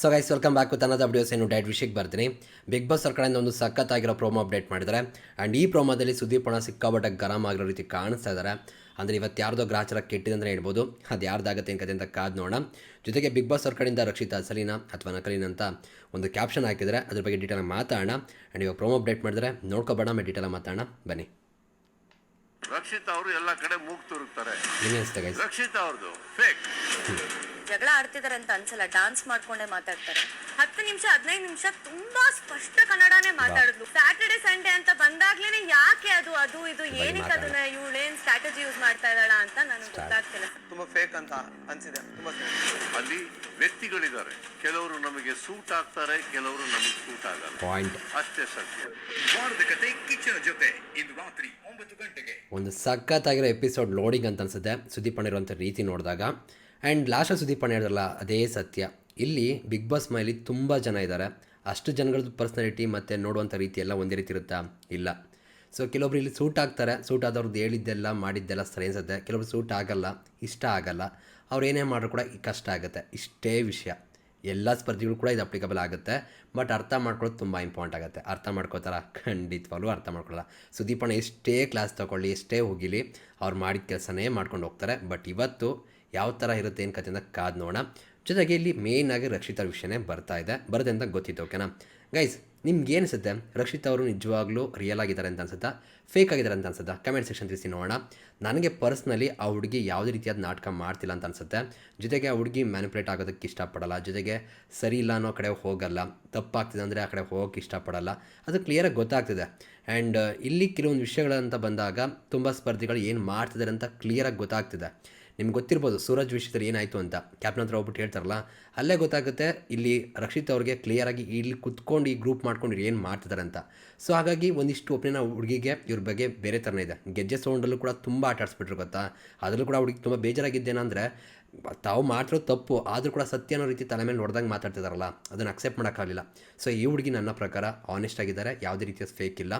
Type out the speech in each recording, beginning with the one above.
So guys welcome back with ಅನ್ನದ updates ಏನು diet ವಿಷಯಕ್ಕೆ ಬರ್ತೀನಿ. ಬಿಗ್ ಬಾಸ್ ಅವ್ರ ಕಡೆಯಿಂದ ಒಂದು ಸಖತ್ತಾಗಿರೋ ಪ್ರೋಮೋ ಅಪ್ಡೇಟ್ ಮಾಡಿದ್ದಾರೆ. ಆ್ಯಂಡ್ ಈ ಪ್ರೋಮೋದಲ್ಲಿ ಸುದೀಪ್ ಹಣ ಸಿಕ್ಕಾಪಟ್ಟೆ ಗರಂ ಆಗಿರೋ ರೀತಿ ಕಾಣಿಸ್ತಾ ಇದ್ದಾರೆ. ಅಂದರೆ ಇವತ್ತು ಯಾರ್ದೋ ಗ್ರಾಚಾರ ಕೆಟ್ಟಿದೆ ಅಂತ ಹೇಳ್ಬೋದು. ಅದು ಯಾರ್ದಾಗತ್ತೆ ಕತೆ ಅಂತ ಕಾದು ನೋಡೋಣ. ಜೊತೆಗೆ ಬಿಗ್ ಬಾಸ್ ಅವ್ರ ಕಡೆಯಿಂದ ರಕ್ಷಿತಾ ಸಲೀನಾ ಅಥವಾ ನಕಲಿನ ಅಂತ ಒಂದು ಕ್ಯಾಪ್ಷನ್ ಹಾಕಿದರೆ ಅದ್ರ ಬಗ್ಗೆ ಡೀಟೇಲ್ ಮಾತಾಡೋಣ. ಆ್ಯಂಡ್ ಇವಾಗ ಪ್ರೋಮೋ ಅಪ್ಡೇಟ್ ಮಾಡಿದ್ರೆ ನೋಡ್ಕೊಬೇಡ ಮೇಲೆ ಡೀಟೇಲ್ ಮಾತಾಡೋಣ. ಬನ್ನಿ. ರಕ್ಷಿತಾ ಅವರು ಎಲ್ಲ ಕಡೆ ಮೂಗ್ ತುರುಕ್ತಾರೆ ರಕ್ಷಿತ್ ಅವ್ರದ್ದು ಫೇಕ್ ಜಗಳ ಆಡ್ತಿದಾರೆ ಅಂತ ಅನ್ಸಲ್ಲ ಡಾನ್ಸ್ ಮಾಡ್ಕೊಂಡೇ ಮಾತಾಡ್ತಾರೆ. ಹತ್ತು ನಿಮಿಷ ಹದಿನೈದು ನಿಮಿಷ ತುಂಬಾ ಸ್ಪಷ್ಟ ಕನ್ನಡನೇ ಮಾತಾಡಿದ್ಲು. ಸ್ಯಾಟರ್ಡೆ ಸಂಡೇ ಅಂತ ಬಂದಾಗ್ಲೇನೆ ಯಾಕೆ ಅದು ಅದು ಇದು ಏನಕ್ಕೆ ಅದನ್ನ ಇವಳೇನ್ ಸ್ಟ್ರಾಟಜಿ ಯೂಸ್ ಮಾಡ್ತಾ ಇದ್ದಾಳ ಅಂತ ನನಗೆ ಗೊತ್ತಾಗ್ತಿಲ್ಲ. ತುಂಬಾ ಫೇಕ್ ಅಂತ ಅನ್ಸಿದೆ. ತುಂಬಾ. ಅಲ್ಲಿ ವ್ಯಕ್ತಿಗಳಿದ್ದಾರೆ. ಕೆಲವರು ನಮಗೆ ಸೂಟ್ ಆಗ್ತಾರೆ ಕೆಲವರು ನಮಗೆ ಸೂಟ್ ಆಗಲ್ಲ. ಪಾಯಿಂಟ್ ಅಷ್ಟೇ ಸತ್ಯ. ವಾರದ ಕತೆ ಕಿಚ್ಚನ ಜೊತೆ ಇಂದು ರಾತ್ರಿ ಒಂಬತ್ತು ಗಂಟೆಗೆ. ಒಂದು ಸಖತ್ತಾಗಿರೋ ಎಪಿಸೋಡ್ ಲೋಡಿಂಗ್ ಅಂತ ಅನ್ಸುತ್ತೆ. ಸುದೀಪ್ ಅಣ್ಣ ಇರುವಂಥ ರೀತಿ ನೋಡಿದಾಗ. ಆ್ಯಂಡ್ ಲಾಸ್ಟಲ್ಲಿ ಸುದೀಪ್ ಅಣ್ಣ ಹೇಳಿದ್ರಲ್ಲ ಅದೇ ಸತ್ಯ. ಇಲ್ಲಿ ಬಿಗ್ ಬಾಸ್ ಮೈಲಿ ತುಂಬ ಜನ ಇದ್ದಾರೆ ಅಷ್ಟು ಜನಗಳದ್ದು ಪರ್ಸ್ನಾಲಿಟಿ ಮತ್ತು ನೋಡುವಂಥ ರೀತಿ ಎಲ್ಲ ಒಂದೇ ರೀತಿ ಇರುತ್ತಾ? ಇಲ್ಲ. ಸೊ ಕೆಲವೊಬ್ರು ಇಲ್ಲಿ ಸೂಟ್ ಆಗ್ತಾರೆ. ಸೂಟ್ ಆದವ್ರದ್ದು ಹೇಳಿದ್ದೆಲ್ಲ ಮಾಡಿದ್ದೆಲ್ಲ ಸರಿ ಅನ್ಸುತ್ತೆ. ಕೆಲವೊಬ್ರು ಸೂಟ್ ಆಗಲ್ಲ, ಇಷ್ಟ ಆಗಲ್ಲ. ಅವ್ರು ಏನೇ ಮಾಡಿದ್ರು ಕೂಡ ಕಷ್ಟ ಆಗುತ್ತೆ. ಇಷ್ಟೇ ವಿಷಯ. ಎಲ್ಲ ಸ್ಪರ್ಧಿಗಳು ಕೂಡ ಇದು ಅಪ್ಲಿಕಬಲ್ ಆಗುತ್ತೆ. ಬಟ್ ಅರ್ಥ ಮಾಡ್ಕೊಳ್ಳೋದು ತುಂಬ ಇಂಪಾರ್ಟೆಂಟ್ ಆಗುತ್ತೆ. ಅರ್ಥ ಮಾಡ್ಕೋತಾರ ಖಂಡಿತವಾಗ್ಲೂ ಅರ್ಥ ಮಾಡ್ಕೊಳ್ಳಲ್ಲ. ಸುದೀಪಣ್ಣ ಎಷ್ಟೇ ಕ್ಲಾಸ್ ತೊಗೊಳ್ಳಿ, ಎಷ್ಟೇ ಹೋಗಿಲಿ, ಅವ್ರು ಮಾಡಿದ ಕೆಲಸನೇ ಮಾಡ್ಕೊಂಡು ಹೋಗ್ತಾರೆ. ಬಟ್ ಇವತ್ತು ಯಾವ ಥರ ಇರುತ್ತೆ ಏನು ಕಥೆಯಿಂದ ಕಾದು ನೋಡೋಣ. ಜೊತೆಗೆ ಇಲ್ಲಿ ಮೇಯ್ನ್ ಆಗಿ ರಕ್ಷಿತ ವಿಷಯನೇ ಬರ್ತಾ ಇದೆ. ಬರುತ್ತೆ ಅಂತ ಗೊತ್ತಿತ್ತು ಓಕೆನಾ ಗೈಸ್ ನಿಮ್ಗೆ ಅನಿಸುತ್ತೆ? ರಕ್ಷಿತ್ ಅವರು ನಿಜವಾಗ್ಲೂ ರಿಯಲ್ ಆಗಿದ್ದಾರೆ ಅಂತ ಅನ್ಸುತ್ತಾ? ಫೇಕ್ ಆಗಿದ್ದಾರೆ ಅಂತ ಅನ್ಸುತ್ತಾ? ಕಮೆಂಟ್ ಸೆಕ್ಷನ್ ತಿಳಿಸಿ ನೋಡೋಣ. ನನಗೆ ಪರ್ಸ್ನಲಿ ಆ ಹುಡುಗಿ ಯಾವುದೇ ರೀತಿಯಾದ ನಾಟಕ ಮಾಡ್ತಿಲ್ಲ ಅಂತ ಅನ್ಸುತ್ತೆ. ಜೊತೆಗೆ ಆ ಹುಡುಗಿ ಮ್ಯಾನಿಪುಲೇಟ್ ಆಗೋದಕ್ಕೆ ಇಷ್ಟಪಡಲ್ಲ. ಜೊತೆಗೆ ಸರಿ ಇಲ್ಲ ಅನ್ನೋ ಕಡೆ ಹೋಗಲ್ಲ. ತಪ್ಪಾಗ್ತಿದೆ ಅಂದರೆ ಆ ಕಡೆ ಹೋಗೋಕ್ಕೆ ಇಷ್ಟಪಡಲ್ಲ. ಅದು ಕ್ಲಿಯರಾಗಿ ಗೊತ್ತಾಗ್ತಿದೆ. ಆ್ಯಂಡ್ ಇಲ್ಲಿ ಕೆಲವೊಂದು ವಿಷಯಗಳಂತ ಬಂದಾಗ ತುಂಬ ಸ್ಪರ್ಧಿಗಳು ಏನು ಮಾಡ್ತಿದ್ದಾರೆ ಅಂತ ಕ್ಲಿಯರಾಗಿ ಗೊತ್ತಾಗ್ತಿದೆ. ನಿಮ್ಗೆ ಗೊತ್ತಿರ್ಬೋದು ಸೂರಜ್ ವಿಷಯದಲ್ಲಿ ಏನಾಯಿತು ಅಂತ. ಕ್ಯಾಪ್ಟನ್ ಹತ್ರ ಹೋಗ್ಬಿಟ್ಟು ಹೇಳ್ತಾರಲ್ಲ, ಅಲ್ಲೇ ಗೊತ್ತಾಗುತ್ತೆ, ಇಲ್ಲಿ ರಕ್ಷಿತ್ ಅವ್ರಿಗೆ ಕ್ಲಿಯರಾಗಿ ಇಲ್ಲಿ ಕುತ್ಕೊಂಡು ಈ ಗ್ರೂಪ್ ಮಾಡ್ಕೊಂಡು ಏನು ಮಾಡ್ತಿದ್ದಾರೆ ಅಂತ. ಸೊ ಹಾಗಾಗಿ ಒಂದಿಷ್ಟು ಒಪ್ಪಿನ ಹುಡುಗಿಗೆ ಇವ್ರ ಬಗ್ಗೆ ಬೇರೆ ಥರನೇ ಇದೆ. ಗೆಜ್ಜೆ ಸೌಂಡಲ್ಲೂ ಕೂಡ ತುಂಬ ಆಟ ಆಡಿಸ್ಬಿಟ್ರು ಗೊತ್ತಾ? ಅದರಲ್ಲೂ ಕೂಡ ಹುಡುಗಿ ತುಂಬ ಬೇಜಾರಾಗಿದ್ದೇನೆಂದರೆ ತಾವು ಮಾಡ್ತಿರೋ ತಪ್ಪು, ಆದರೂ ಕೂಡ ಸತ್ಯ ಅನ್ನೋ ರೀತಿ ತಲೆ ಮೇಲೆ ನೋಡ್ದಂಗೆ ಮಾತಾಡ್ತಿದಾರಲ್ಲ, ಅದನ್ನು ಅಕ್ಸೆಪ್ಟ್ ಮಾಡೋಕ್ಕಾಗಲಿಲ್ಲ. ಸೊ ಈ ಹುಡುಗಿ ನನ್ನ ಪ್ರಕಾರ ಆನೆಸ್ಟ್ ಆಗಿದ್ದಾರೆ, ಯಾವುದೇ ರೀತಿಯ ಫೇಕ್ ಇಲ್ಲ.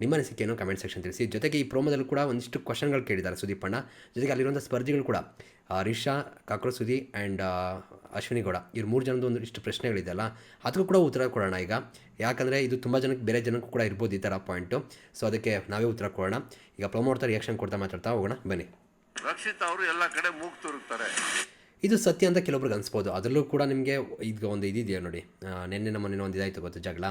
ನಿಮ್ಮ ಅನಿಸಿಕೆಯನ್ನು ಕಮೆಂಟ್ ಸೆಕ್ಷನ್ ತಿಳಿಸಿ. ಜೊತೆಗೆ ಈ ಪ್ರೋಮೋದಲ್ಲೂ ಕೂಡ ಒಂದಿಷ್ಟು ಕ್ವಶನ್ಗಳು ಕೇಳಿದ್ದಾರೆ ಅಣ್ಣ ಜೊತೆಗೆ ಅಲ್ಲಿರುವಂಥ ಸ್ಪರ್ಧಿಗಳು ಕೂಡ ರಿಷಾ ಕಾಕ್ರೋ ಸುದಿ ಆ್ಯಂಡ್ ಅಶ್ವಿನಿ ಗೌಡ ಇವ್ರು ಮೂರು ಜನದ ಒಂದು ಇಷ್ಟು ಪ್ರಶ್ನೆಗಳಿದೆಯಲ್ಲ ಅದಕ್ಕೂ ಕೂಡ ಉತ್ತರ ಕೊಡೋಣ ಈಗ. ಯಾಕಂದರೆ ಇದು ತುಂಬ ಜನಕ್ಕೆ ಬೇರೆ ಜನಕ್ಕೂ ಕೂಡ ಇರ್ಬೋದು ಈ ಥರ ಪಾಯಿಂಟು ಸೊ ಅದಕ್ಕೆ ನಾವೇ ಉತ್ತರ ಕೊಡೋಣ. ಈಗ ಪ್ರೋಮೋ ರಿಯಾಕ್ಷನ್ ಕೊಡ್ತಾ ಮಾತಾಡ್ತಾ ಹೋಗೋಣ ಬನ್ನಿ. ರಕ್ಷಿತ್ ಅವರು ಎಲ್ಲ ಕಡೆ ಮೂಗು ತೋರುತ್ತಾರೆ. ಇದು ಸತ್ಯ ಅಂತ ಕೆಲವೊಬ್ರಿಗೆ ಅನಿಸ್ಬೋದು. ಅದರಲ್ಲೂ ಕೂಡ ನಿಮಗೆ ಈಗ ಒಂದು ಇದಿದೆಯಾ ನೋಡಿ. ನಿನ್ನೆ ನಮ್ಮ ಒಂದು ಇದಾಯಿತು ಗೊತ್ತು ಜಗಳ.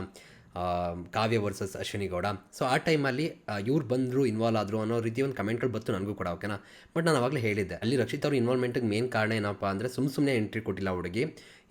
ಕಾವ್ಯ ವರ್ಸಸ್ ಅಶ್ವಿನಿ ಗೌಡ. ಸೊ ಆ ಟೈಮಲ್ಲಿ ಇವ್ರು ಬಂದರು ಇನ್ವಾಲ್ವ್ ಆದರು ಅನ್ನೋ ರೀತಿ ಒಂದು ಕಮೆಂಟ್ಗಳು ಬಂತು ನನಗೂ ಕೂಡ ಓಕೆನಾ ಬಟ್ ನಾನು ಆವಾಗಲೇ ಹೇಳಿದ್ದೆ, ಅಲ್ಲಿ ರಕ್ಷಿತ್ ಅವ್ರ ಇನ್ವಾಲ್ವ್ಮೆಂಟಿಗೆ ಮೇನ್ ಕಾರಣ ಏನಪ್ಪ ಅಂದರೆ ಸುಮ್ಮ ಸುಮ್ಮನೆ ಎಂಟ್ರಿ ಕೊಟ್ಟಿಲ್ಲ ಹುಡುಗಿ.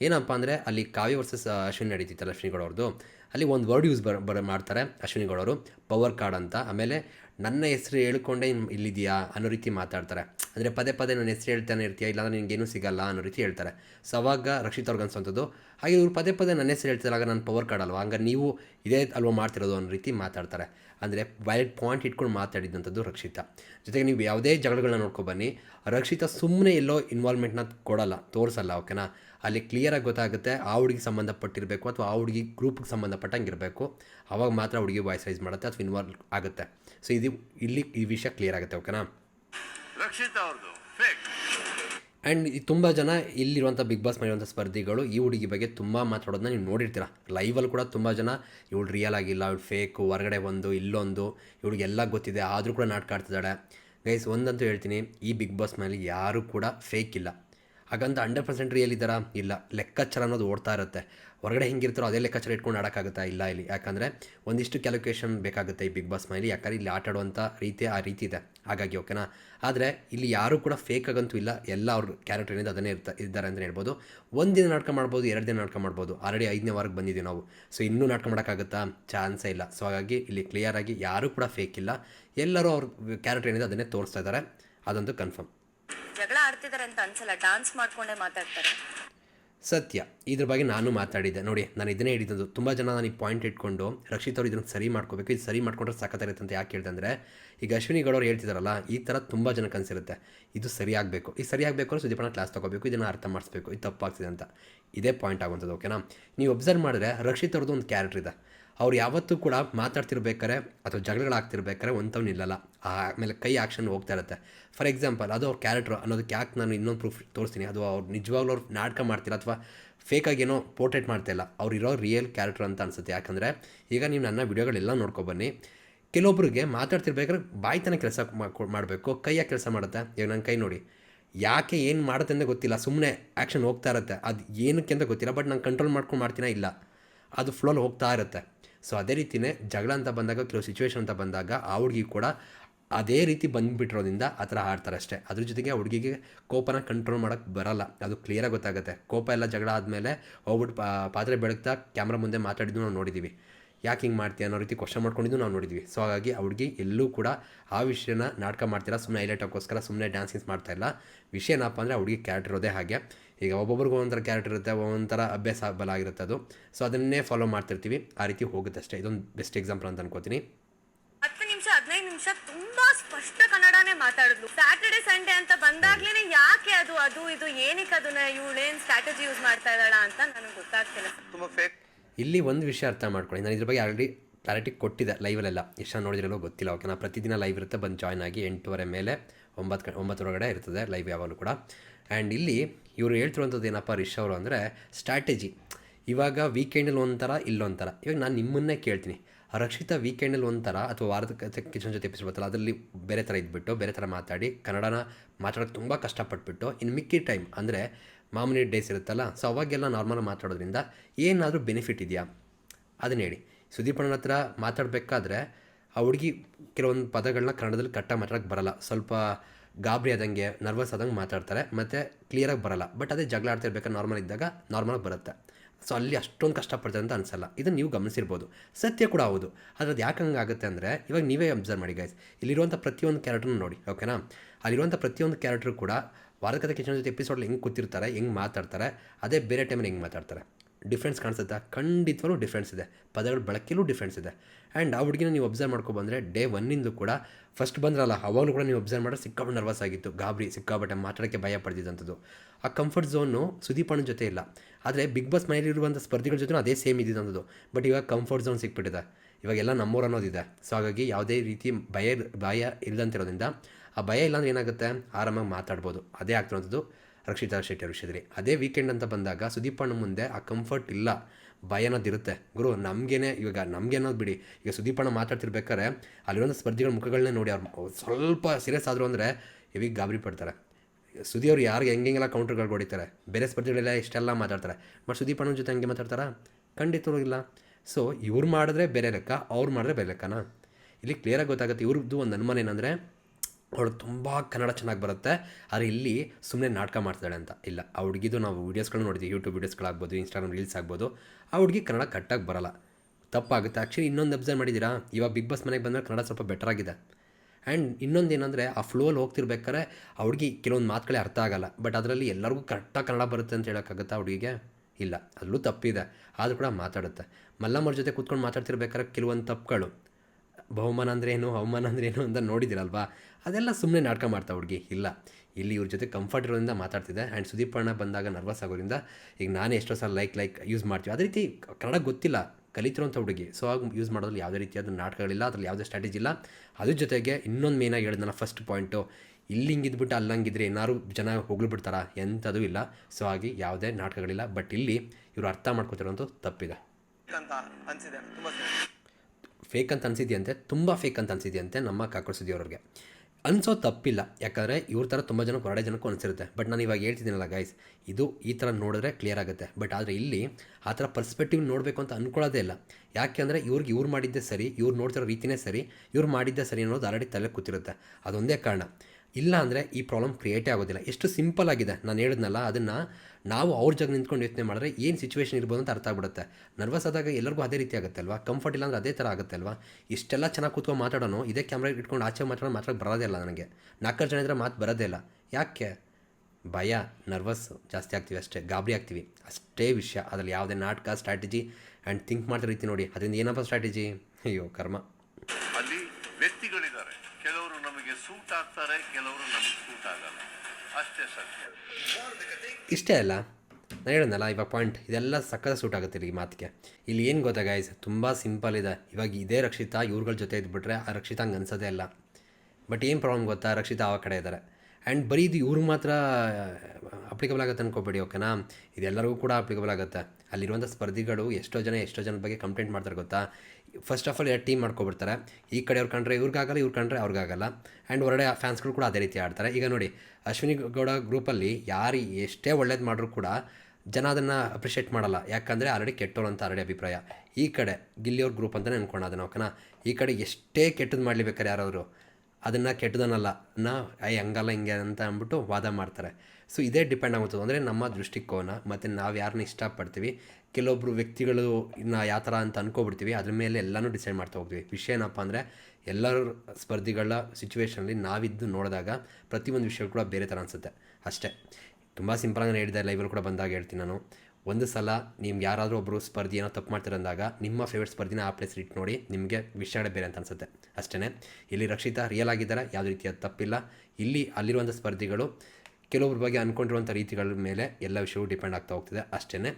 ಏನಪ್ಪ ಅಂದರೆ ಅಲ್ಲಿ ಕಾವ್ಯ ವರ್ಸಸ್ ಅಶ್ವಿನಿ ನಡೀತಿತ್ತಲ್ಲ ಅಶ್ವಿನಿ ಗೌಡ ಅವ್ರದ್ದು ಅಲ್ಲಿ ಒಂದು ವರ್ಡ್ ಯೂಸ್ ಬರ ಬರ, ಮಾಡ್ತಾರೆ ಅಶ್ವಿನಿ ಗೌಡ ಅವರು ಪವರ್ ಕಾರ್ಡ್ ಅಂತ. ಆಮೇಲೆ ನನ್ನ ಹೆಸರು ಹೇಳ್ಕೊಂಡೆ ಇಲ್ಲಿದೆಯಾ ಅನ್ನೋ ರೀತಿ ಮಾತಾಡ್ತಾರೆ. ಅಂದರೆ ಪದೇ ಪದೇ ನನ್ನ ಹೆಸರು ಹೇಳ್ತಾನೆ ಇರ್ತೀಯ, ಇಲ್ಲಾಂದ್ರೆ ನಿನಗೇನು ಸಿಗಲ್ಲ ಅನ್ನೋ ರೀತಿ ಹೇಳ್ತಾರೆ. ಸೊ ಅವಾಗ ರಕ್ಷಿತ್ ಅವ್ರಿಗೆ ಅನ್ಸೋಂಥದ್ದು ಹಾಗೆ ಇವರು ಪದೇ ಪದೇ ನನ್ನ ಹೆಸರು ಹೇಳ್ತಾರೆ ಆಗ ನಾನು ಪವರ್ ಕಾರ್ಡ್ ಅಲ್ವಾ? ಹಂಗಾರೆ ನೀವು ಇದೇ ಅಲ್ವಾ ಮಾಡ್ತಿರೋದು ಅನ್ನೋ ರೀತಿ ಮಾತಾಡ್ತಾರೆ. ಅಂದರೆ ವ್ಯಾಲಿಡ್ ಪಾಯಿಂಟ್ ಇಟ್ಕೊಂಡು ಮಾತಾಡಿದಂಥದ್ದು ರಕ್ಷಿತಾ. ಜೊತೆಗೆ ನೀವು ಯಾವುದೇ ಜಗಳಗಳನ್ನ ನೋಡ್ಕೊಬನ್ನಿ ರಕ್ಷಿತಾ ಸುಮ್ಮನೆ ಎಲ್ಲೋ ಇನ್ವಾಲ್ವ್ಮೆಂಟ್ನ ಕೊಡಲ್ಲ, ತೋರಿಸಲ್ಲ ಓಕೆನಾ ಅಲ್ಲಿ ಕ್ಲಿಯರಾಗಿ ಗೊತ್ತಾಗುತ್ತೆ, ಆ ಹುಡುಗಿ ಸಂಬಂಧಪಟ್ಟಿರಬೇಕು ಅಥವಾ ಆ ಹುಡುಗಿ ಗ್ರೂಪ್ಗೆ ಸಂಬಂಧಪಟ್ಟಂಗೆ ಇರಬೇಕು ಆವಾಗ ಮಾತ್ರ ಹುಡುಗಿ ವಾಯ್ಸ್ ರೈಸ್ ಮಾಡುತ್ತೆ, ಅಥವಾ ಇನ್ವಾಲ್ವ್ ಆಗುತ್ತೆ. ಸೊ ಇದು ಇಲ್ಲಿ ಈ ವಿಷಯ ಕ್ಲಿಯರ್ ಆಗುತ್ತೆ ಓಕೆನಾ ರಕ್ಷಿತ ಅವ್ರದ್ದು ಆ್ಯಂಡ್ ತುಂಬ ಜನ ಇಲ್ಲಿರುವಂಥ ಬಿಗ್ ಬಾಸ್ ಮಾಡಿರುವಂಥ ಸ್ಪರ್ಧಿಗಳು ಈ ಹುಡುಗಿ ಬಗ್ಗೆ ತುಂಬ ಮಾತಾಡೋದನ್ನ ನೀವು ನೋಡಿರ್ತೀರ. ಲೈವಲ್ಲಿ ಕೂಡ ತುಂಬ ಜನ ಇವಳು ರಿಯಲ್ ಆಗಿಲ್ಲ, ಇವಳು ಫೇಕು ಹೊರಗಡೆ ಒಂದು ಇಲ್ಲೊಂದು ಇವಳಿಗೆ ಎಲ್ಲ ಗೊತ್ತಿದೆ, ಆದರೂ ಕೂಡ ನಾಟಕ ಆಡ್ತಿದ್ದಾಳೆ. ಗೈಸ್ ಒಂದಂತೂ ಹೇಳ್ತೀನಿ, ಈ ಬಿಗ್ ಬಾಸ್ ಮೇಲೆ ಯಾರೂ ಕೂಡ ಫೇಕ್ ಇಲ್ಲ. ಹಾಗಂತ ಹಂಡ್ರೆಡ್ ಪರ್ಸೆಂಟ್ ರಿಯಲ್ ಇದ್ದಾರಾ ಇಲ್ಲ. ಲೆಕ್ಕಾಚಾರ ಅನ್ನೋದು ಓಡ್ತಾ ಇರುತ್ತೆ. ಹೊರಗಡೆ ಹೆಂಗಿರ್ತಾರೋ ಅದೇ ಲೆಕ್ಕಾಚಾರ ಇಟ್ಕೊಂಡು ಆಡೋಕ್ಕಾಗುತ್ತಾ? ಇಲ್ಲ ಇಲ್ಲಿ. ಯಾಕಂದರೆ ಒಂದಿಷ್ಟು ಕ್ಯಾಲ್ಕುಲೇಷನ್ ಬೇಕಾಗುತ್ತೆ ಈ ಬಿಗ್ ಬಾಸ್ ಮೇಲೆ. ಯಾಕಂದರೆ ಇಲ್ಲಿ ಆಟ ಆಡುವಂಥ ರೀತಿ ಆ ರೀತಿ ಇದೆ. ಹಾಗಾಗಿ ಓಕೆನಾ ಆದರೆ ಇಲ್ಲಿ ಯಾರೂ ಕೂಡ ಫೇಕ್ ಆಗಂತೂ ಇಲ್ಲ. ಎಲ್ಲ ಅವ್ರ ಕ್ಯಾರೆಕ್ಟರ್ ಏನಿದೆ ಅದನ್ನೇ ಇರ್ತಾ ಇದ್ದಾರೆ ಅಂತ ಹೇಳ್ಬೋದು. ಒಂದು ದಿನ ನಾಟಕ ಮಾಡ್ಬೋದು, ಎರಡು ದಿನ ನಾಟಕ ಮಾಡ್ಬೋದು. ಆಲ್ರೆಡಿ ಐದನೇ ವಾರಕ್ಕೆ ಬಂದಿದ್ದೀವಿ ನಾವು. ಸೊ ಇನ್ನೂ ನಾಟಕ ಮಾಡೋಕ್ಕಾಗುತ್ತಾ? ಚಾನ್ಸೇ ಇಲ್ಲ. ಸೊ ಹಾಗಾಗಿ ಇಲ್ಲಿ ಕ್ಲಿಯರಾಗಿ ಯಾರೂ ಕೂಡ ಫೇಕ್ ಇಲ್ಲ. ಎಲ್ಲರೂ ಅವ್ರ ಕ್ಯಾರೆಕ್ಟರ್ ಏನಿದೆ ಅದನ್ನೇ ತೋರಿಸ್ತಾ ಇದ್ದಾರೆ. ಅದಂತೂ ಕನ್ಫರ್ಮ್ ಜಗಳ ಆಡ್ತಿದ್ದಾರೆ ಅಂತ ಅನ್ಸಲ್ಲ ಡಾನ್ಸ್ ಮಾಡ್ಕೊಂಡೇ ಮಾತಾಡ್ತಾರೆ. ಸತ್ಯ, ಇದ್ರ ಬಗ್ಗೆ ನಾನು ಮಾತಾಡಿದ್ದೆ. ನೋಡಿ, ನಾನು ಇದನ್ನೇ ಹೇಳಿದ್ದು, ತುಂಬ ಜನ ನಾನು ಈ ಪಾಯಿಂಟ್ ಇಟ್ಕೊಂಡು, ರಕ್ಷಿತ್ ಅವರು ಇದನ್ನು ಸರಿ ಮಾಡ್ಕೋಬೇಕು, ಇದು ಸರಿ ಮಾಡ್ಕೊಂಡ್ರೆ ಸಖತ್ತಾಗಿರುತ್ತೆ ಅಂತ ಯಾಕೆ ಹೇಳ್ದೆ ಅಂದರೆ, ಈಗ ಅಶ್ವಿನಿ ಗೌಡವ್ರು ಹೇಳ್ತಿದಾರಲ್ಲ, ಈ ಥರ ತುಂಬ ಜನ ಕನಸಿರುತ್ತೆ ಇದು ಸರಿ ಆಗಬೇಕು. ಈ ಸರಿ ಆಗಬೇಕು ಅಂದರೆ ಕ್ಲಾಸ್ ತೊಗೋಬೇಕು, ಇದನ್ನು ಅರ್ಥ ಮಾಡಿಸ್ಬೇಕು, ಇದು ತಪ್ಪಾಗ್ತಿದೆ ಅಂತ. ಇದೇ ಪಾಯಿಂಟ್ ಆಗುವಂಥದ್ದು ಓಕೆನಾ ನೀವು ಒಬ್ಸರ್ವ್ ಮಾಡಿದ್ರೆ ರಕ್ಷಿತ್ ಅವ್ರದ್ದು ಒಂದು ಕ್ಯಾರೆಕ್ಟರ್ ಇದೆ. ಅವ್ರು ಯಾವತ್ತೂ ಕೂಡ ಮಾತಾಡ್ತಿರ್ಬೇಕಾರೆ ಅಥವಾ ಜಗಳಗಳಾಗ್ತಿರ್ಬೇಕಾರೆ ಒಂಥವ್ನು ನಿಲ್ಲಲ್ಲ ಆಮೇಲೆ ಕೈ ಆ್ಯಕ್ಷನ್ ಹೋಗ್ತಾ ಇರುತ್ತೆ. ಫಾರ್ ಎಕ್ಸಾಂಪಲ್ ಅದು ಅವ್ರ ಕ್ಯಾರೆಕ್ಟ್ರು ಅನ್ನೋದಕ್ಕೆ ಯಾಕೆ ನಾನು ಇನ್ನೊಂದು ಪ್ರೂಫ್ ತೋರಿಸ್ತೀನಿ. ಅದು ಅವ್ರು ನಿಜವಾಗ್ಲೂ ಅವ್ರು ನಾಟಕ ಮಾಡ್ತಿಲ್ಲ ಅಥವಾ ಫೇಕಾಗಿ ಏನೋ ಪೋರ್ಟ್ರೇಟ್ ಮಾಡ್ತಾ ಇಲ್ಲ. ಅವ್ರು ಇರೋ ರಿಯಲ್ ಕ್ಯಾರೆಕ್ಟರ್ ಅಂತ ಅನಿಸುತ್ತೆ. ಯಾಕಂದರೆ ಈಗ ನೀವು ನನ್ನ ವಿಡಿಯೋಗಳೆಲ್ಲ ನೋಡ್ಕೊಬನ್ನಿ ಕೆಲವೊಬ್ಬರಿಗೆ ಮಾತಾಡ್ತಿರ್ಬೇಕಾದ್ರೆ ಬಾಯ್ತನ ಕೆಲಸ ಮಾಡಬೇಕು. ಕೈಯಾಗಿ ಕೆಲಸ ಮಾಡುತ್ತೆ? ಈಗ ನನ್ನ ಕೈ ನೋಡಿ. ಯಾಕೆ ಏನು ಮಾಡುತ್ತೆ ಅಂತ ಗೊತ್ತಿಲ್ಲ. ಸುಮ್ಮನೆ ಆ್ಯಕ್ಷನ್ ಹೋಗ್ತಾ ಇರುತ್ತೆ. ಅದು ಏನಕ್ಕೆ ಅಂತ ಗೊತ್ತಿಲ್ಲ. ಬಟ್ ನಾನು ಕಂಟ್ರೋಲ್ ಮಾಡ್ಕೊಂಡು ಮಾಡ್ತೀನ? ಇಲ್ಲ. ಅದು ಫ್ಲೋಲ್ ಹೋಗ್ತಾ ಇರುತ್ತೆ. ಸೊ ಅದೇ ರೀತಿಯೇ ಜಗಳ ಅಂತ ಬಂದಾಗ, ಕೆಲವು ಸಿಚುವೇಶನ್ ಅಂತ ಬಂದಾಗ ಆ ಹುಡುಗಿ ಕೂಡ ಅದೇ ರೀತಿ ಬಂದುಬಿಟ್ಟಿರೋದ್ರಿಂದ ಆ ಥರ ಆಡ್ತಾರೆ ಅಷ್ಟೇ. ಅದ್ರ ಜೊತೆಗೆ ಆ ಹುಡುಗಿಗೆ ಕೋಪನ ಕಂಟ್ರೋಲ್ ಮಾಡೋಕ್ಕೆ ಬರಲ್ಲ. ಅದು ಕ್ಲಿಯರಾಗಿ ಗೊತ್ತಾಗುತ್ತೆ. ಕೋಪ ಎಲ್ಲ ಜಗಳ ಆದಮೇಲೆ ಹೋಗ್ಬಿಟ್ಟು ಪಾತ್ರೆ ಬೆಳಗ್ತಾ ಕ್ಯಾಮ್ರಾ ಮುಂದೆ ಮಾತಾಡಿದ್ದು ನಾವು ನೋಡಿದ್ದೀವಿ ಯಾಕೆ ಹಿಂಗೆ ಮಾಡ್ತೀಯ ಅನ್ನೋ ರೀತಿ ಕ್ವಶನ್ ಮಾಡ್ಕೊಂಡಿದ್ದು ನಾವು ನೋಡಿದ್ವಿ. ಸೊ ಹಾಗಾಗಿ ಆ ಹುಡುಗಿ ಎಲ್ಲೂ ಕೂಡ ಆ ವಿಷಯನ ನಾಟಕ ಮಾಡ್ತೀರಾ ಸುಮ್ಮನೆ ಹೈಲೈಟ್ ಆಗೋಸ್ಕರ ಸುಮ್ಮನೆ ಡ್ಯಾನ್ಸಿಂಗ್ಸ್ ಮಾಡ್ತಾ ಇಲ್ಲ. ವಿಷಯ ಏನಪ್ಪ ಅಂದರೆ ಆ ಹುಡುಗಿ ಕ್ಯಾರೆಕ್ಟರ್ ಇರೋದೇ ಹಾಗೆ. ಈಗ ಒಬ್ಬೊಬ್ರಿಗೂ ಒಂಥರ ಕ್ಯಾರೆಕ್ಟರ್ ಇರುತ್ತೆ ಒಂಥರ ಅಭ್ಯಾಸ ಬಲ ಆಗಿರುತ್ತೆ ಅದು. ಸೊ ಅದನ್ನೇ ಫಾಲೋ ಮಾಡ್ತಿರ್ತೀವಿ. ಆ ರೀತಿ ಹೋಗುತ್ತೆ ಅಷ್ಟೇ. ಇದೊಂದು ಬೆಸ್ಟ್ ಎಕ್ಸಾಂಪಲ್ ಅಂತ ಅನ್ಕೋತೀನಿ. ಹತ್ತು ನಿಮಿಷ ಹದಿನೈದು ನಿಮಿಷ ತುಂಬಾ ಸ್ಪಷ್ಟ ಕನ್ನಡನೇ ಮಾತಾಡಿದ್ಲು. ಸ್ಯಾಟರ್ಡೆ ಸಂಡೇ ಅಂತ ಬಂದಾಗ್ಲೇನೆ ಯಾಕೆ ಅದು ಅದು ಇದು ಏನಕ್ಕೆ ಅದನ್ನ ಇವಳೇನ್ ಸ್ಟ್ರಾಟಜಿ ಯೂಸ್ ಮಾಡ್ತಾ ಇದ್ದಾಳ ಅಂತ ನನಗೆ ಗೊತ್ತಾಗ್ತಿಲ್ಲ. ತುಂಬಾ ಫೇಕ್ ಇಲ್ಲಿ ಒಂದು ವಿಷಯ ಅರ್ಥ ಮಾಡ್ಕೊಳ್ಳಿ. ನಾನು ಇದ್ರ ಬಗ್ಗೆ ಆಲ್ರೆಡಿ ಕ್ಲಾರಿಟಿ ಕೊಟ್ಟಿದ್ದೆ ಲೈವಲ್ಲೆಲ್ಲ ಎಷ್ಟು ನೋಡಿದ್ರಲ್ಲೋ ಗೊತ್ತಿಲ್ಲ. ಓಕೆ ನಾ ಪ್ರತಿದಿನ ಲೈವ್ ಇರುತ್ತೆ. ಬಂದು ಜಾಯ್ನ್ ಆಗಿ ಎಂಟೂವರೆ ಮೇಲೆ ಒಂಬತ್ತು ಒಂಬತ್ತರೊಳಗಡೆ ಇರ್ತದೆ ಲೈವ್ ಯಾವಾಗಲೂ ಕೂಡ. ಆ್ಯಂಡ್ ಇಲ್ಲಿ ಇವರು ಹೇಳ್ತಿರುವಂಥದ್ದು ಏನಪ್ಪ ರಿಷ್ ಅವರು ಅಂದರೆ ಸ್ಟ್ರಾಟಜಿ ಇವಾಗ ವೀಕೆಂಡಲ್ಲಿ ಒಂಥರ, ಇಲ್ಲೊಂಥರ. ಇವಾಗ ನಾನು ನಿಮ್ಮನ್ನೇ ಕೇಳ್ತೀನಿ. ರಕ್ಷಿತ ವೀಕೆಂಡಲ್ಲಿ ಒಂಥರ ಅಥವಾ ವಾರದ ಕಿಚನ್ ಜೊತೆ ಎಪಿಸೋಡ್ ಬರ್ತಲ್ಲ ಅದರಲ್ಲಿ ಬೇರೆ ಥರ ಇದ್ಬಿಟ್ಟು, ಬೇರೆ ಥರ ಮಾತಾಡಿ, ಕನ್ನಡನ ಮಾತಾಡೋಕ್ಕೆ ತುಂಬ ಕಷ್ಟಪಟ್ಬಿಟ್ಟು ಇನ್ನು ಮಿಕ್ಕಿ ಟೈಮ್ ಅಂದರೆ ಮಾಮೂಲಿ ಡೇಸ್ ಇರುತ್ತಲ್ಲ ಸೊ ಅವಾಗೆಲ್ಲ ನಾರ್ಮಲ್ ಮಾತಾಡೋದ್ರಿಂದ ಏನಾದರೂ ಬೆನಿಫಿಟ್ ಇದೆಯಾ? ಅದನ್ನ ಹೇಳಿ. ಸುದೀಪ್ ಹತ್ರ ಮಾತಾಡಬೇಕಾದ್ರೆ ಆ ಹುಡುಗಿ ಕೆಲವೊಂದು ಪದಗಳನ್ನ ಕನ್ನಡದಲ್ಲಿ ಕಟ್ಟಾಗಿ ಮಾತಾಡೋಕ್ಕೆ ಬರಲ್ಲ. ಸ್ವಲ್ಪ ಗಾಬರಿ ಆದಂಗೆ ನರ್ವಸ್ ಆದಂಗೆ ಮಾತಾಡ್ತಾರೆ, ಮತ್ತು ಕ್ಲಿಯರಾಗಿ ಬರಲ್ಲ. ಬಟ್ ಅದೇ ಜಗಳ ಆಡ್ತಾ ಇರ್ಬೇಕಾದ್ರೆ ನಾರ್ಮಲ್ ಇದ್ದಾಗ ನಾರ್ಮಲಾಗಿ ಬರುತ್ತೆ. ಸೊ ಅಲ್ಲಿ ಅಷ್ಟೊಂದು ಕಷ್ಟಪಡ್ತಾರೆ ಅಂತ ಅನಿಸಲ್ಲ. ಇದನ್ನು ನೀವು ಗಮನಿಸಿರ್ಬೋದು. ಸತ್ಯ ಕೂಡ ಹೌದು. ಅದ್ರದ್ದು ಅದು ಯಾಕೆ ಹಂಗೆ ಆಗುತ್ತೆ ಅಂದರೆ, ಇವಾಗ ನೀವೇ ಅಬ್ಸರ್ವ್ ಮಾಡಿ ಗೈಸ್ ಇಲ್ಲಿರುವಂಥ ಪ್ರತಿಯೊಂದು ಕ್ಯಾರೆಕ್ಟರ್ನ ನೋಡಿ ಓಕೆನಾ ಅಲ್ಲಿರುವಂಥ ಪ್ರತಿಯೊಂದು ಕ್ಯಾರೆಕ್ಟರ್ ಕೂಡ ವಾರದ ಕಿಚನ್ ಜೊತೆ ಎಪಿಸೋಡಲ್ಲಿ ಹೆಂಗೆ ಕೂತಿರ್ತಾರೆ, ಹೆಂಗೆ ಮಾತಾಡ್ತಾರೆ, ಅದೇ ಬೇರೆ ಟೈಮಲ್ಲಿ ಹೆಂಗೆ ಮಾತಾಡ್ತಾರೆ. ಡಿಫ್ರೆನ್ಸ್ ಕಾಣಿಸುತ್ತಾ. ಖಂಡಿತವಾಗ್ಲೂ ಡಿಫ್ರೆನ್ಸ್ ಇದೆ. ಪದಗಳ ಬಳಕೆಯಲ್ಲೂ ಡಿಫ್ರೆನ್ಸ್ ಇದೆ. ಆ್ಯಂಡ್ ಆ ಹುಡುಗಿನ ನೀವು ಅಬ್ಸರ್ವ್ ಮಾಡ್ಕೊಬಂದರೆ ಡೇ ಒನ್ನಿಂದ ಕೂಡ ಫಸ್ಟ್ ಬಂದ್ರಲ್ಲ, ಅವಾಗಲೂ ಕೂಡ ನೀವು ಅಬ್ಸರ್ವ್ ಮಾಡಿದ್ರೆ ಸಿಕ್ಕಾಪಟ್ಟೆ ನರ್ವಸ್ ಆಗಿತ್ತು. ಗಾಬರಿ, ಸಿಕ್ಕಾಪಟ್ಟೆ ಮಾತಾಡೋಕ್ಕೆ ಭಯ ಪಡೆದಿದ್ದಂಥದ್ದು. ಆ ಕಂಫರ್ಟ್ ಝೋನು ಸುದೀಪಣ ಜೊತೆ ಇಲ್ಲ. ಆದರೆ ಬಿಗ್ ಬಾಸ್ ಮನೆಯಲ್ಲಿರುವಂಥ ಸ್ಪರ್ಧಿಗಳ ಜೊತೆ ಅದೇ ಸೇಮ್ ಇದ್ದಿದ್ದಂಥದ್ದು. ಬಟ್ ಇವಾಗ ಕಂಫರ್ಟ್ ಝೋನ್ ಸಿಕ್ಬಿಟ್ಟಿದೆ. ಇವಾಗೆಲ್ಲ ನಮ್ಮೂರು ಅನ್ನೋದಿದೆ. ಸೊ ಹಾಗಾಗಿ ಯಾವುದೇ ರೀತಿ ಭಯ ಭಯ ಇಲ್ಲದಂತಿರೋದ್ರಿಂದ ಆ ಭಯ ಇಲ್ಲಾಂದ್ರೆ ಏನಾಗುತ್ತೆ? ಆರಾಮಾಗಿ ಮಾತಾಡ್ಬೋದು. ಅದೇ ಆಗ್ತಿರೋಂಥದ್ದು. ರಕ್ಷಿತಾ ಶೆಟ್ಟಿ ಅವರು ವಿಷಯದಲ್ಲಿ. ಅದೇ ವೀಕೆಂಡ್ ಅಂತ ಬಂದಾಗ ಸುದೀಪ್ ಅಣ್ಣ ಮುಂದೆ ಆ ಕಂಫರ್ಟ್ ಇಲ್ಲ. ಭಯ ಅನ್ನೋದಿರುತ್ತೆ ಗುರು, ನಮಗೇನೆ, ಇವಾಗ ನಮಗೆ ಅನ್ನೋದು ಬಿಡಿ. ಈಗ ಸುದೀಪ್ ಅಣ್ಣ ಮಾತಾಡ್ತಿರ್ಬೇಕಾದ್ರೆ ಅಲ್ಲಿರೋ ಸ್ಪರ್ಧಿಗಳ ಮುಖಗಳನ್ನೇ ನೋಡಿ ಅವ್ರು ಸ್ವಲ್ಪ ಸೀರಿಯಸ್ ಆದರು ಅಂದರೆ ಇವಾಗ ಗಾಬರಿ ಪಡ್ತಾರೆ. ಸುದೀಪ್ ಅವ್ರು ಯಾರಿಗೆ ಹೆಂಗೆಲ್ಲ ಕೌಂಟರ್ಗಳು ಹೊಡಿತಾರೆ? ಬೇರೆ ಸ್ಪರ್ಧಿಗಳೆಲ್ಲ ಇಷ್ಟೆಲ್ಲ ಮಾತಾಡ್ತಾರೆ. ಬಟ್ ಸುದೀಪ್ ಅಣ್ಣನ ಜೊತೆ ಹಂಗೆ ಮಾತಾಡ್ತಾರಾ? ಇಲ್ಲ. ಸೊ ಇವ್ರು ಮಾಡಿದ್ರೆ ಬೇರೆ ಲೆಕ್ಕ, ಅವ್ರು ಮಾಡಿದ್ರೆ ಬೇರೆ ಲೆಕ್ಕನಾ? ಇಲ್ಲಿ ಕ್ಲಿಯರಾಗಿ ಗೊತ್ತಾಗುತ್ತೆ. ಇವ್ರದ್ದು ಒಂದು ಅನುಮಾನ ಏನಂದರೆ ಅವಳು ತುಂಬ ಕನ್ನಡ ಚೆನ್ನಾಗಿ ಬರುತ್ತೆ. ಆದರೆ ಇಲ್ಲಿ ಸುಮ್ಮನೆ ನಾಟಕ ಮಾಡ್ತಾಳೆ ಅಂತ. ಇಲ್ಲ, ಆ ಹುಡುಗಿದು ನಾವು ವೀಡಿಯೋಸ್ಗಳು ನೋಡಿದ್ವಿ ಯೂಟ್ಯೂಬ್ ವೀಡಿಯೋಸ್ಗಳಾಗ್ಬೋದು ಇನ್ಸ್ಟಾಗ್ರಾಮ್ ರೀಲ್ಸ್ ಆಗ್ಬೋದು. ಆ ಹುಡುಗಿ ಕನ್ನಡ ಕಟ್ಟಾಗಿ ಬರಲ್ಲ. ತಪ್ಪಾಗುತ್ತೆ. ಆ್ಯಕ್ಚುಲಿ ಇನ್ನೊಂದು ಅಬ್ಸರ್ವ್ ಮಾಡಿದ್ದೀರಾ? ಇವಾಗ ಬಿಗ್ ಬಾಸ್ ಮನೆಗೆ ಬಂದರೆ ಕನ್ನಡ ಸ್ವಲ್ಪ ಬೆಟರ್ ಆಗಿದೆ. ಆ್ಯಂಡ್ ಇನ್ನೊಂದು ಏನಂದರೆ, ಆ ಫ್ಲೋಲ್ಲಿ ಹೋಗ್ತಿರ್ಬೇಕಾದ್ರೆ ಆ ಹುಡುಗಿ ಕೆಲವೊಂದು ಮಾತುಗಳೇ ಅರ್ಥ ಆಗಲ್ಲ. ಬಟ್ ಅದರಲ್ಲಿ ಎಲ್ಲರಿಗೂ ಕರೆಕ್ಟಾಗಿ ಕನ್ನಡ ಬರುತ್ತೆ ಅಂತ ಹೇಳೋಕ್ಕಾಗುತ್ತಾ ಹುಡುಗಿಗೆ? ಇಲ್ಲ, ಅಲ್ಲೂ ತಪ್ಪಿದೆ. ಆದರೂ ಕೂಡ ಮಾತಾಡುತ್ತೆ. ಮಲ್ಲಮ್ಮರ ಜೊತೆ ಕೂತ್ಕೊಂಡು ಮಾತಾಡ್ತಿರ್ಬೇಕಾದ್ರೆ ಕೆಲವೊಂದು ತಪ್ಪುಗಳು. ಬಹುಮಾನ ಅಂದ್ರೇನು ಅವಮಾನ ಅಂದ್ರೇನು ಅಂತ ನೋಡಿದಿರಲ್ವಾ ಅದೆಲ್ಲ ಸುಮ್ಮನೆ ನಾಟಕ ಮಾಡ್ತಾ ಹುಡುಗಿ. ಇಲ್ಲ. ಇಲ್ಲಿ ಇವ್ರ ಜೊತೆ ಕಂಫರ್ಟ್ ಇರೋದ್ರಿಂದ ಮಾತಾಡ್ತಿದ್ದೆ ಆ್ಯಂಡ್ ಸುದೀಪ್ ಅಣ್ಣ ಬಂದಾಗ ನರ್ವಸ್ ಆಗೋದ್ರಿಂದ ಈಗ ನಾನೇ ಎಷ್ಟೋ ಸಲ ಲೈಕ್ ಲೈಕ್ ಯೂಸ್ ಮಾಡ್ತೀವಿ. ಅದೇ ರೀತಿ ಕನ್ನಡ ಗೊತ್ತಿಲ್ಲ. ಕಲಿತಿರೋಂಥ ಹುಡುಗಿ. ಸೊ ಆಗ ಯೂಸ್ ಮಾಡೋದ್ರಲ್ಲಿ ಯಾವುದೇ ರೀತಿಯಾದ ನಾಟಕಗಳಿಲ್ಲ. ಅದ್ರಲ್ಲಿ ಯಾವುದೇ ಸ್ಟ್ರಾಟಜಿ ಇಲ್ಲ. ಅದ್ರ ಜೊತೆಗೆ ಇನ್ನೊಂದು ಮೇನಾಗಿ ಹೇಳಿದ್ನಲ್ಲ ಫಸ್ಟ್ ಪಾಯಿಂಟು ಇಲ್ಲಿ ಹಿಂಗಿದ್ಬಿಟ್ಟು ಅಲ್ಲಂಗಿದ್ರೆ ಏನಾದ್ರು ಜನ ಹೊಗಳು ಬಿಡ್ತಾರಾ? ಎಂಥದ್ದು ಇಲ್ಲ. ಸೊ ಹಾಗೆ ಯಾವುದೇ ನಾಟಕಗಳಿಲ್ಲ. ಬಟ್ ಇಲ್ಲಿ ಇವರು ಅರ್ಥ ಮಾಡ್ಕೊತಿರೋದು ತಪ್ಪಿದೆ. ಅಂತ ತುಂಬ ಫೇಕ್ ಅಂತ ಅನಿಸಿದೆಯಂತೆ, ತುಂಬ ಫೇಕ್ ಅಂತ ಅನಿಸಿದೆಯಂತೆ ನಮ್ಮ ಕಾಕಡ ಸುದ್ದಿಯವ್ರಿಗೆ ಅನಿಸೋ ತಪ್ಪಿಲ್ಲ, ಯಾಕಂದರೆ ಇವ್ರ ಥರ ತುಂಬ ಜನಕ್ಕೆ ಹೊರಡೆ ಜನಕ್ಕೂ ಅನಿಸಿರುತ್ತೆ. ಬಟ್ ನಾನು ಇವಾಗ ಹೇಳ್ತಿದ್ದೀನಲ್ಲ ಗಾಯ್ಸ್ ಇದು ಈ ಥರ ನೋಡಿದ್ರೆ ಕ್ಲಿಯರ್ ಆಗುತ್ತೆ. ಬಟ್ ಆದರೆ ಇಲ್ಲಿ ಆ ಥರ ಪರ್ಸ್ಪೆಕ್ಟಿವ್ ನೋಡಬೇಕು ಅಂತ ಅಂದ್ಕೊಳ್ಳೋದೇ ಇಲ್ಲ. ಯಾಕೆ ಅಂದರೆ ಇವ್ರಿಗೆ ಇವ್ರು ಮಾಡಿದ್ದೇ ಸರಿ, ಇವ್ರು ನೋಡ್ತಿರೋ ರೀತಿನೇ ಸರಿ, ಇವ್ರು ಮಾಡಿದ್ದೇ ಸರಿ ಅನ್ನೋದು ಆಲ್ರೆಡಿ ತಲೆ ಕೂತಿರುತ್ತೆ. ಅದೊಂದೇ ಕಾರಣ. ಇಲ್ಲ ಅಂದರೆ ಈ ಪ್ರಾಬ್ಲಮ್ ಕ್ರಿಯೇಟೇ ಆಗೋದಿಲ್ಲ. ಎಷ್ಟು ಸಿಂಪಲ್ ಆಗಿದೆ. ನಾನು ಹೇಳಿದ್ನಲ್ಲ, ಅದನ್ನು ನಾವು ಅವ್ರ ಜಾಗ ನಿಂತ್ಕೊಂಡು ಯೋಚನೆ ಮಾಡಿದ್ರೆ ಏನು ಸಿಚುವೇಶನ್ ಇರ್ಬೋದು ಅಂತ ಅರ್ಥ ಆಗ್ಬಿಡುತ್ತೆ. ನರ್ವಸ್ ಆದಾಗ ಎಲ್ಲರಿಗೂ ಅದೇ ರೀತಿ ಆಗುತ್ತೆ ಅಲ್ವಾ? ಕಂಫರ್ಟ್ ಇಲ್ಲ ಅಂದರೆ ಅದೇ ಥರ ಆಗುತ್ತೆ ಅಲ್ವಾ? ಇಷ್ಟೆಲ್ಲ ಚೆನ್ನಾಗಿ ಕೂತ್ಕೊಂಡು ಮಾತಾಡೋನು, ಇದೇ ಕ್ಯಾಮ್ರಾ ಇಟ್ಕೊಂಡು ಆಚೆ ಮಾತಾಡೋ ಮಾತ್ರ ಬರೋದೇ ಇಲ್ಲ ನನಗೆ. ನಾಲ್ಕು ಜನ ಇದ್ರೆ ಮಾತು ಬರೋದೇ ಇಲ್ಲ. ಯಾಕೆ? ಭಯ ನರ್ವಸ್ ಜಾಸ್ತಿ ಆಗ್ತೀವಿ ಅಷ್ಟೇ, ಗಾಬರಿ ಆಗ್ತೀವಿ. ಅಷ್ಟೇ ವಿಷಯ. ಅದರಲ್ಲಿ ಯಾವುದೇ ನಾಟಕ ಸ್ಟ್ರಾಟಜಿ ಆ್ಯಂಡ್ ಥಿಂಕ್ ಮಾಡ್ತಾ ರೀತಿ ನೋಡಿ. ಅದರಿಂದ ಏನಪ್ಪ ಸ್ಟ್ರಾಟಜಿ ಅಯ್ಯೋ, ಕರ್ಮ ಅಲ್ಲಿ ವ್ಯಕ್ತಿಗಳಿದ್ದಾರೆ ಕೆಲವರು ನಮಗೆ ಸೂಟ್ ಆಗ್ತಾರೆ ಕೆಲವರು ನಮಗೆ ಸೂಟ್ ಆಗಲ್ಲ ಇಷ್ಟೇ ಅಲ್ಲ, ನಾನು ಹೇಳೋದಲ್ಲ ಇವಾಗ ಪಾಯಿಂಟ್ ಇದೆಲ್ಲ ಸಕ್ಕದ ಸೂಟ್ ಆಗುತ್ತೆ ಈ ಮಾತಿಗೆ. ಇಲ್ಲಿ ಏನು ಗೊತ್ತಾ ಗೈಸ್ ತುಂಬ ಸಿಂಪಲ್ ಇದೆ. ಇವಾಗ ಇದೇ ರಕ್ಷಿತಾ ಇವ್ರುಗಳ ಜೊತೆ ಇದ್ಬಿಟ್ರೆ ಆ ರಕ್ಷಿತಾ ಹಂಗೆ ಅನ್ಸೋದೇ ಇಲ್ಲ. ಬಟ್ ಏನು ಪ್ರಾಬ್ಲಮ್ ಗೊತ್ತಾ? ರಕ್ಷಿತಾ ಆ ಕಡೆ ಇದ್ದಾರೆ ಆ್ಯಂಡ್ ಬರೀ ಇದು ಇವ್ರಿಗೆ ಮಾತ್ರ ಅಪ್ಲಿಕಬಲ್ ಆಗುತ್ತೆ ಅನ್ಕೋಬೇಡಿ ಓಕೆನಾ ಇದೆಲ್ಲರಿಗೂ ಕೂಡ ಅಪ್ಲಿಕಬಲ್ ಆಗುತ್ತೆ. ಅಲ್ಲಿರುವಂಥ ಸ್ಪರ್ಧಿಗಳು ಎಷ್ಟೋ ಜನ ಎಷ್ಟೋ ಜನ ಬಗ್ಗೆ ಕಂಪ್ಲೇಂಟ್ ಮಾಡ್ತಾರೆ ಗೊತ್ತಾ? ಫಸ್ಟ್ ಆಫ್ ಆಲ್ ಎರಡು ಟೀಮ್ ಮಾಡ್ಕೊಬಿಡ್ತಾರೆ. ಈ ಕಡೆ ಅವ್ರು ಕಂಡ್ರೆ ಇವ್ರಿಗಾಗಲ್ಲ, ಇವ್ರು ಕಂಡ್ರೆ ಅವ್ರಿಗಾಗಲ್ಲ. ಆ್ಯಂಡ್ ಹೊರಡೆ ಫ್ಯಾನ್ಸ್ಗಳು ಕೂಡ ಅದೇ ರೀತಿ ಆಡ್ತಾರೆ. ಈಗ ನೋಡಿ, ಅಶ್ವಿನಿ ಗೌಡ ಗ್ರೂಪಲ್ಲಿ ಯಾರು ಎಷ್ಟೇ ಒಳ್ಳೇದು ಮಾಡಿದ್ರು ಕೂಡ ಜನ ಅದನ್ನು ಅಪ್ರಿಷಿಯೇಟ್ ಮಾಡಲ್ಲ. ಯಾಕಂದರೆ ಆಲ್ರೆಡಿ ಕೆಟ್ಟೋರು ಅಂತ ಆಲ್ರೆಡಿ ಅಭಿಪ್ರಾಯ. ಈ ಕಡೆ ಗಿಲ್ಲಿಯವ್ರ ಗ್ರೂಪ್ ಅಂತಲೇ ಅನ್ಕೊಂಡು ಅದನ್ನು ಓಕೆನಾ? ಈ ಕಡೆ ಎಷ್ಟೇ ಕೆಟ್ಟದ್ದು ಮಾಡಲಿ ಬೇಕಾದ್ರೆ ಯಾರಾದ್ರು ಅದನ್ನು ಕೆಟ್ಟದನ್ನಲ್ಲ. ನಾ, ಐ, ಹಂಗಲ್ಲ, ಹಿಂಗೆ ಅಂತ ಅಂದ್ಬಿಟ್ಟು ವಾದ ಮಾಡ್ತಾರೆ. ಸೊ ಇದೇ ಡಿಪೆಂಡ್ ಆಗುತ್ತದೆ ಅಂದರೆ ನಮ್ಮ ದೃಷ್ಟಿಕೋನ, ಮತ್ತು ನಾವು ಯಾರನ್ನ ಇಷ್ಟಪಡ್ತೀವಿ ಕೆಲವೊಬ್ಬರು ವ್ಯಕ್ತಿಗಳು ಇನ್ನು ಯಾವ ಥರ ಅಂತ ಅನ್ಕೊಬಿಡ್ತೀವಿ, ಅದ್ರ ಮೇಲೆ ಎಲ್ಲನೂ ಡಿಸೈಡ್ ಮಾಡ್ತಾ ಹೋಗ್ತೀವಿ. ವಿಷಯ ಏನಪ್ಪ ಅಂದರೆ, ಎಲ್ಲರ ಸ್ಪರ್ಧಿಗಳ ಸಿಚುವೇಷನಲ್ಲಿ ನಾವಿದ್ದು ನೋಡಿದಾಗ ಪ್ರತಿಯೊಂದು ವಿಷಯ ಕೂಡ ಬೇರೆ ಥರ ಅನಿಸುತ್ತೆ. ಅಷ್ಟೇ. ತುಂಬ ಸಿಂಪಲಾಗಿ ಹೇಳಿದೆ ಲೈವಲ್ಲಿ ಕೂಡ ಬಂದಾಗ ಹೇಳ್ತೀನಿ ನಾನು. ಒಂದು ಸಲ ನಿಮ್ಗೆ ಯಾರಾದರೂ ಒಬ್ಬರು ಸ್ಪರ್ಧಿ ಏನೋ ತಪ್ಪು ಮಾಡ್ತಾರೆ ಅಂದಾಗ ನಿಮ್ಮ ಫೇವ್ರೇಟ್ ಸ್ಪರ್ಧಿನ ಆ ಪ್ಲೇಸ್ ಇಟ್ಟು ನೋಡಿ ನಿಮಗೆ ವಿಷಯ ಬೇರೆ ಅಂತ ಅನಿಸುತ್ತೆ. ಅಷ್ಟೇ ಇಲ್ಲಿ ರಕ್ಷಿತಾ ರಿಯಲ್ ಆಗಿದ್ದಾರೆ, ಯಾವುದೇ ರೀತಿಯ ತಪ್ಪಿಲ್ಲ. ಇಲ್ಲಿ ಅಲ್ಲಿರುವಂಥ ಸ್ಪರ್ಧಿಗಳು ಕೆಲವೊಬ್ಬರ ಬಗ್ಗೆ ಅಂದ್ಕೊಂಡಿರುವಂಥ ರೀತಿಗಳ ಮೇಲೆ ಎಲ್ಲ ವಿಷಯವೂ ಡಿಪೆಂಡ್ ಆಗ್ತಾ ಹೋಗ್ತಿದೆ. ಅಷ್ಟೇ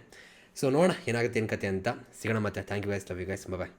ಸೊ ನೋಡೋಣ ಏನಾಗುತ್ತೆ ಏನು ಕತೆ ಅಂತ. ಸಿಗೋಣ ಮತ್ತೆ. Thank you guys love you guys bye